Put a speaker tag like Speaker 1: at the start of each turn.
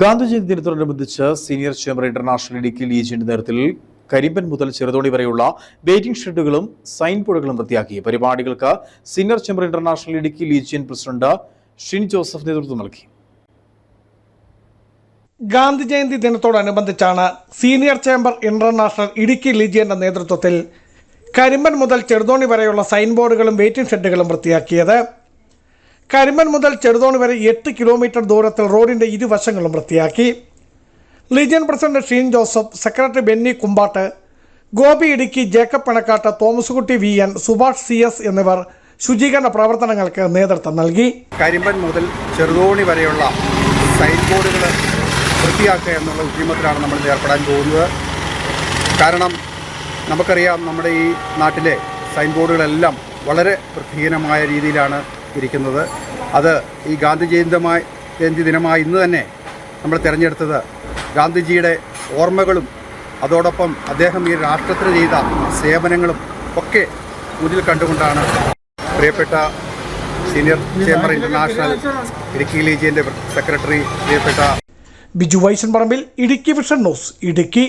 Speaker 1: ഗാന്ധി ജയന്തി ദിനത്തോടനുബന്ധിച്ച് senior chamber international Idukki ലീജിയന്റെ നേതൃത്വത്തിൽ കരിമ്പൻ മുതൽ ചെറുതോണി വരെയുള്ള വെയിറ്റിംഗ് ഷെഡുകളും സൈൻ ബോർഡുകളും വൃത്തിയാക്കി. പരിപാടികൾക്ക് senior chamber international Idukki legion president Shin Joseph നേതൃത്വം നൽകി.
Speaker 2: ഗാന്ധി ജയന്തി ദിനത്തോടനുബന്ധിച്ചാണ് സീനിയർ ചേംബർ ഇന്റർനാഷണൽ ഇടുക്കി ലീജിയന്റെ നേതൃത്വത്തിൽ കരിമ്പൻ മുതൽ ചെറുതോണി വരെയുള്ള സൈൻ ബോർഡുകളും വെയിറ്റിംഗ് ഷെഡുകളും വൃത്തിയാക്കിയത്. കരിമ്പൻ മുതൽ ചെറുതോണി വരെ എട്ട് കിലോമീറ്റർ ദൂരത്തിൽ റോഡിന്റെ ഇരുവശങ്ങളും വൃത്തിയാക്കി. Legion president Sheen Joseph secretary Benny Kumbattu Gopi Idukki Jacob Panakkattu Thomaskutty V N Subhash C S എന്നിവർ ശുചീകരണ പ്രവർത്തനങ്ങൾക്ക് നേതൃത്വം നൽകി.
Speaker 3: കരിമ്പൻ മുതൽ ചെറുതോണി വരെയുള്ള സൈൻ ബോർഡുകൾ വൃത്തിയാക്കുക എന്നുള്ള ഉദ്യമത്തിലാണ് നമ്മൾ ഏർപ്പെടാൻ പോകുന്നത്. കാരണം നമുക്കറിയാം നമ്മുടെ ഈ നാട്ടിലെ സൈൻ ബോർഡുകളെല്ലാം വളരെ വൃത്തിഹീനമായ രീതിയിലാണ് ഇരിക്കുന്നത്. അത് ഈ ഗാന്ധി ജയന്തമായി ജയന്തി ദിനമായ ഇന്ന് തന്നെ നമ്മൾ തിരഞ്ഞെടുത്തത്. ഗാന്ധിജിയുടെ ഓർമ്മകളും അതോടൊപ്പം അദ്ദേഹം ഈ രാഷ്ട്രത്തിന് ചെയ്ത സേവനങ്ങളും ഒക്കെ മുന്നിൽ കണ്ടുകൊണ്ടാണ് പ്രിയപ്പെട്ട സീനിയർ ചേംബർ ഇന്റർനാഷണൽ ഇടുക്കി ലീജിയന്റെ സെക്രട്ടറി പ്രിയപ്പെട്ട
Speaker 2: ബിജു വൈശൻ പറമ്പിൽ ഇടുക്കി വിഷൻ ന്യൂസ് ഇടുക്കി.